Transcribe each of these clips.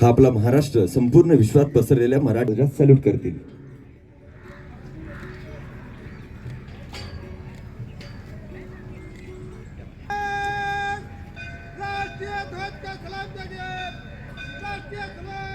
हा आपला महाराष्ट्र संपूर्ण विश्वात पसरलेल्या मराठीला सॅल्यूट करतील. राष्ट्रीय ध्वज का सलाम देंगे राष्ट्रीय ध्वज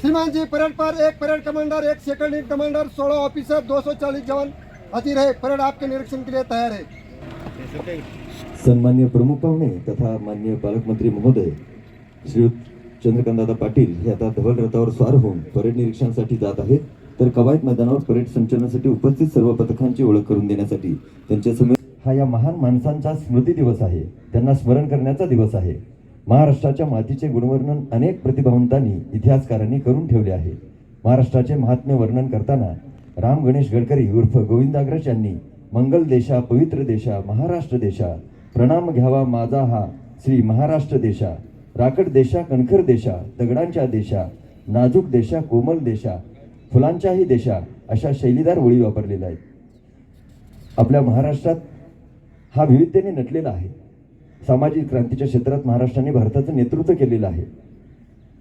श्रीमान जी परेड पर एक परेड कमांडर एक सेकंड इन कमांडर सोलह ऑफिसर 240 जवान हाजिर है परेड आपके निरीक्षण के लिए तैयार है. सन्मान्य प्रमुख पाहुणे तथा मान्य पालकमंत्री महोदय श्री चंद्रकांतदादा पाटील हे आता धवल रथावर स्वार होऊन परेड निरीक्षणासाठी जात आहेत. तर कवायत मैदानावर परेड संचलनासाठी उपस्थित सर्व पथकांची ओळख करून देण्यासाठी त्यांच्यासमोर हा या महान माणसांचा स्मृती दिवस आहे. त्यांना स्मरण करण्याचा दिवस आहे. महाराष्ट्राच्या मातीचे गुणवर्णन अनेक प्रतिभावंतांनी इतिहासकारांनी करून ठेवले आहे. महाराष्ट्राचे महात्म्य वर्णन करताना राम गणेश गडकरी उर्फ गोविंदाग्रज यांनी मंगल देशा पवित्र देशा महाराष्ट्र देशा प्रणाम घ्यावा माझा हा श्री महाराष्ट्र देशा राकड देशा कणखर देशा दगडांच्या देशा नाजूक देशा कोमल देशा फुलांच्याही देशा अशा शैलीदार ओळी वापरलेल्या आहेत. आपल्या महाराष्ट्रात हा विविधतेने नटलेला आहे. सामाजिक क्रांतीच्या क्षेत्रात महाराष्ट्राने भारताचं नेतृत्व केलेलं आहे.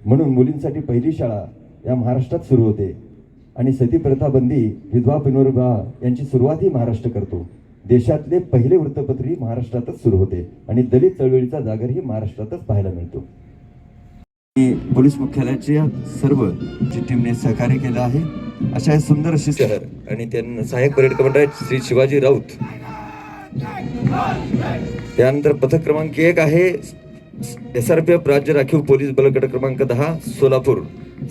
म्हणून मुलींसाठी पहिली शाळा या महाराष्ट्रात सुरू होते. आणि सती प्रथाबंदी विधवा पुनर्विवाह यांची सुरुवातही महाराष्ट्र करतो. देशातले पहिले वृत्तपत्रही महाराष्ट्रातच सुरू होते. आणि दलित चळवळीचा जागरही महाराष्ट्रातच पाहायला मिळतो. पोलीस मुख्यालयाच्या सर्व टीमने सहकार्य केलं आहे. अशा सुंदर अशी शहर आणि त्यांना सहाय्यक पर्यटक मंडळ श्री शिवाजी राऊत त्यानंतर पथक क्रमांक एक आहे एस आर पी एफ राज्य राखीव पोलीस बलगट क्रमांक दहा सोलापूर.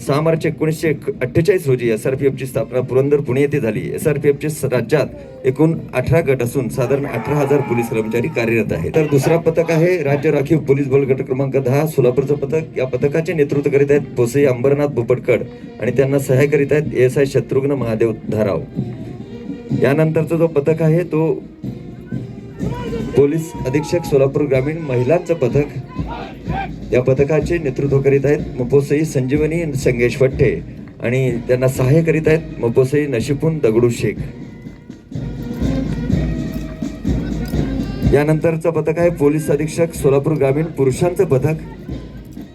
सहा मार्च एकोणीसशे अठ्ठेचाळीस रोजी एस आर पी एफची स्थापना पुरंदर पुणे येथे झाली. एस आर पी एफचे राज्यात एकूण अठरा गट असून साधारण अठरा हजार पोलीस कर्मचारी कार्यरत आहेत. तर दुसरा पथक आहे राज्य राखीव पोलीस बल गट क्रमांक दहा सोलापूरचं पथक. या पथकाचे नेतृत्व करीत आहेत पोसई अंबरनाथ बोपटकड आणि त्यांना सहाय्य करीत आहेत एस आय शत्रुघ्न महादेव धाराव. यानंतरचा जो पथक आहे तो पोलीस अधीक्षक सोलापूर ग्रामीण महिलांचं पथक. या पथकाचे नेतृत्व करीत आहेत मपोसई संजीवनी संगेश फट्टे आणि त्यांना सहाय्य करीत आहेत मपोसई नशिपून दगडू शेख. यानंतरचं पथक आहे पोलीस अधीक्षक सोलापूर ग्रामीण पुरुषांचं पथक.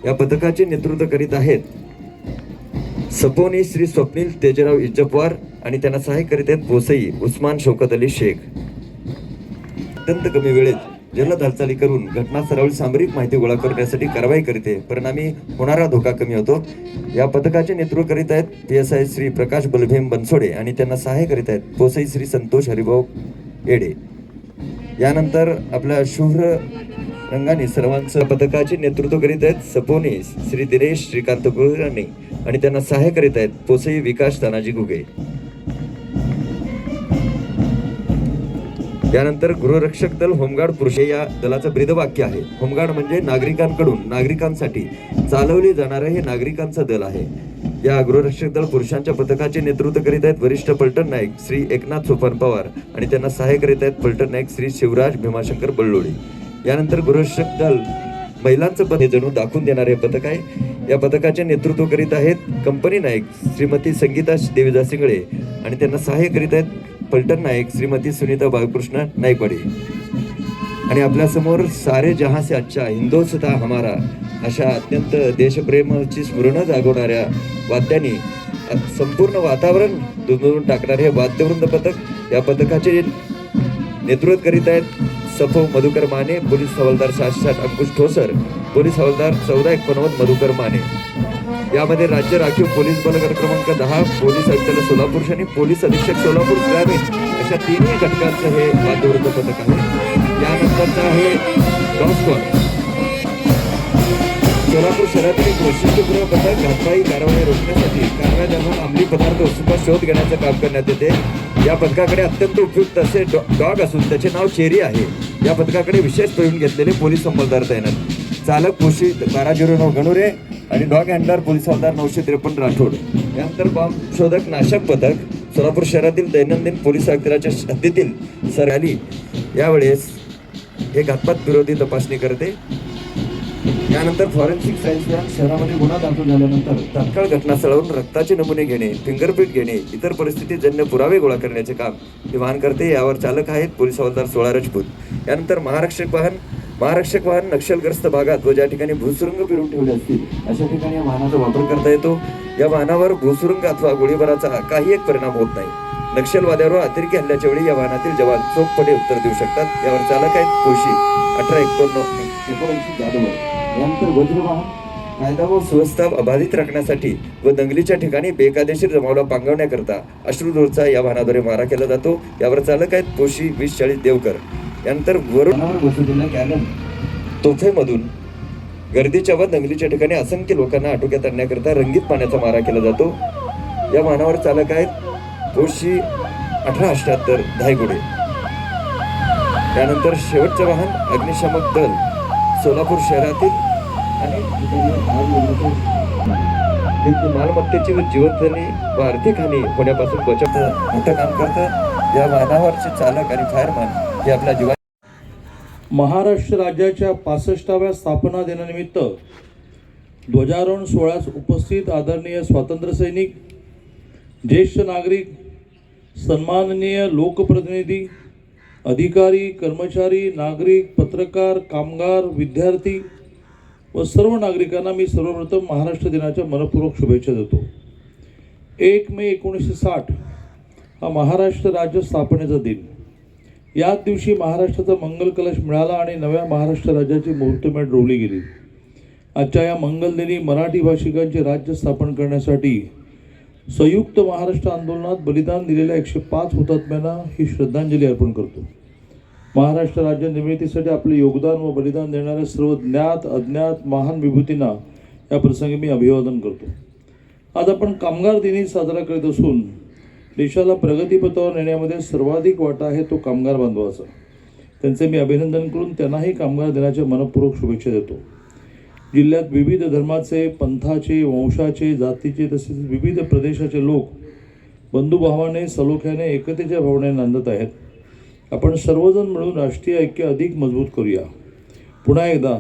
या पथकाचे नेतृत्व करीत आहेत सपोनी श्री स्वप्नील तेजराव इज्जपवार आणि त्यांना सहाय्य करीत आहेत बोसई उस्मान शौकत अली शेख. अत्यंत कमी वेळेत जलद हालचाली करून घटनास्थळावर सामरिक माहिती गोळा करण्यासाठी कारवाई करते. परिणामी होणारा धोका कमी होतो. या पथकाचे नेतृत्व करीत आहेत P S I Shri Prakash Balbhim Bansode आणि त्यांना सहाय्य करीत आहेत पोसई श्री संतोष हरिभाऊ येडे. यानंतर आपल्या शुभ्र रंगाने सर्वांचं पथकाचे नेतृत्व करीत आहेत सपोनी श्री दिनेश श्रीकांत कुलकर्णी आणि त्यांना सहाय्य करीत आहेत पोसई विकास तानाजी घुगे. यानंतर गृहरक्षक दल होमगार्ड पुरुषे या दलाचं ब्रीदवाक्य आहे. होमगार्ड म्हणजे नागरिकांकडून नागरिकांसाठी चालवले जाणारे हे नागरिकांचं दल आहे. या गृहरक्षक दल पुरुषांच्या पथकाचे नेतृत्व करीत आहेत वरिष्ठ पलटण नाईक श्री एकनाथ सोपान पवार आणि त्यांना सहाय्य करीत आहेत पलटण नाईक श्री शिवराज भीमाशंकर बल्लोळी. यानंतर गृहरक्षक दल महिलांचं पद हे जणू दाखवून देणारे पथक आहे. या पथकाचे नेतृत्व करीत आहेत कंपनी नाईक श्रीमती संगीता देवीदास सिंगळे आणि त्यांना सहाय्य करीत आहेत पलटण नाईक श्रीमती सुनीता बाळकृष्ण नाईकवाडी आणि आपल्यासमोर सारे जहां से अच्छा हिंदोसता हमारा अशा अत्यंत देशप्रेमाची स्मरण जागवणाऱ्या वाद्यांनी संपूर्ण वातावरण दुमदुमून टाकणारे हे वाद्यवृंद पथक या पथकाचे नेतृत्व करीत आहेत सफो मधुकर माने पोलीस हवालदार सहाशे साठ अंकुश ठोसर पोलीस हवालदार चौदा एकोणवद मधुकर माने. यामध्ये राज्य राखीव पोलीस बल गट क्रमांक दहा पोलीस आयुक्तालय सोलापूर आणि पोलीस अधीक्षक सोलापूर ग्रामीण अशा तिन्ही घटकांचं हे वाद्यवृंद पथक आहे. यानंतरचं आहे डॉग सोलापूर शहरातील एक वैशिष्ट्यपूर्ण पथक घातपाई कारवाई रोखण्यासाठी कारवाई दरम्यान अंमली पदार्थ वस्तूंचा शोध घेण्याचं काम करण्यात येते. या पथकाकडे अत्यंत उपयुक्त असे डॉ- डॉग असून त्याचे नाव चेरी आहे. या पथकाकडे विशेष प्रवीण घेतलेले पोलीस अंमलदार तैनात. चालक पोशी बारा झिरो नऊ गणुरे आणि डॉग हँडलर पोलीस हवालदार नऊशे त्रेपन्न राठोड. यानंतर बॉम्ब शोधक नाशक पथक सोलापूर शहरातील दैनंदिन पोलीस आयुक्तालयाच्या हद्दीतील सरआली यावेळेस हे घातपात विरोधी तपासणी करते. यानंतर फॉरेन्सिक सायन्स लॅब शहरामध्ये गुन्हा दाखल झाल्यानंतर तात्काळ घटनास्थळावरून रक्ताचे नमुने घेणे फिंगरप्रिंट घेणे इतर परिस्थितीजन्य पुरावे गोळा करण्याचे काम हे वाहन करते. यावर चालक आहेत पोलीस हवालदार सोळा राजपूत. यानंतर महाराष्ट्र वाहन महारक्षक वाहन नक्षलग्रस्त भागात व ज्या ठिकाणी भूसुरुंग फिरून ठेवले असतील अशा ठिकाणी या वाहनाचा वापर करता येतो. या वाहनावर भूसुरुंग अथवा गोळीबाराचा काही एक परिणाम होत नाही. नक्षलवाद्यावर अतिरेकी हल्ल्याच्या वेळी या वाहनातील जवान चोखपणे उत्तर देऊ शकतात. यावर चालक आहेत कोशी अठरा एकोण एकोणऐंशी जाधव. यानंतर वज्रवाहन कायदा व सुव्यवस्था अबाधित राखण्यासाठी व दंगलीच्या ठिकाणी बेकायदेशीर जमावला पांगवण्याकरता अश्रुधूरचा या वाहनाद्वारे मारा केला जातो. यावर चालक आहेत पोशी वीस चाळीस देवकर. यानंतर वरुण बसवलेल्या कॅनन. तोफेमधून गर्दीच्या व दंगलीच्या ठिकाणी असंख्य लोकांना आटोक्यात आणण्याकरता रंगीत पाण्याचा मारा केला जातो. या वाहनावर चालक आहेत पोशी अठरा अठ्याहत्तर धायगुडे. त्यानंतर शेवटचं वाहन अग्निशामक दल सोलापूर शहरातील आणि मालमत्तेची व जीवनधनी व आर्थिक हानी होण्यापासून बचत मोठं काम करतं या वाहनावरचे चालक आणि फायरमॅन हे आपल्या जीवा महाराष्ट्र राज्याच्या पासष्टाव्या स्थापना दिनानिमित्त ध्वजारोहण सोहळ्यास उपस्थित आदरणीय स्वातंत्र्यसैनिक ज्येष्ठ नागरिक सन्माननीय लोकप्रतिनिधी अधिकारी कर्मचारी नागरिक पत्रकार कामगार विद्यार्थी व सर्व नागरिकांना मी सर्वप्रथम महाराष्ट्र दिनाच्या मनपूर्वक शुभेच्छा देतो. एक मे एकोणीसशे साठ हा महाराष्ट्र राज्य स्थापनेचा दिन. याच दिवशी महाराष्ट्राचा मंगल कलश मिळाला आणि नव्या महाराष्ट्र राज्याची मुहूर्तमेढ रोवली गेली. आजच्या या मंगलदिनी मराठी भाषिकांचे राज्य स्थापन करण्यासाठी संयुक्त महाराष्ट्र आंदोलनात बलिदान दिलेल्या एकशे पाच हुतात्म्यांना ही श्रद्धांजली अर्पण करतो. महाराष्ट्र राज्य निर्मितीसाठी आपले योगदान व बलिदान देणाऱ्या सर्व ज्ञात अज्ञात महान विभूतींना या प्रसंगी मी अभिवादन करतो. आज आपण कामगार दिनी साजरा करीत असून देशाला प्रगतीपथावर नेण्यामध्ये सर्वाधिक वाटा आहे तो कामगार बांधवाचा. त्यांचे मी अभिनंदन करून त्यांनाही कामगार दिनाच्या मनपूर्वक शुभेच्छा देतो. जिल्ह्यात विविध धर्माचे पंथाचे वंशाचे जातीचे तसेच विविध प्रदेशाचे लोक बंधुभावाने सलोख्याने एकतेच्या भावने नांदत आहेत. आपण सर्वजण मिळून राष्ट्रीय ऐक्य अधिक मजबूत करूया. पुन्हा एकदा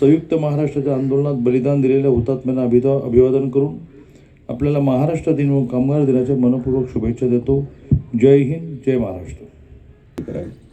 संयुक्त महाराष्ट्राच्या आंदोलनात बलिदान दिलेल्या हुतात्म्यांना अभिदा अभिवादन करून आपल्याला महाराष्ट्र दिन व कामगार दिनाच्या मनपूर्वक शुभेच्छा देतो. जय हिंद जय महाराष्ट्र. करावी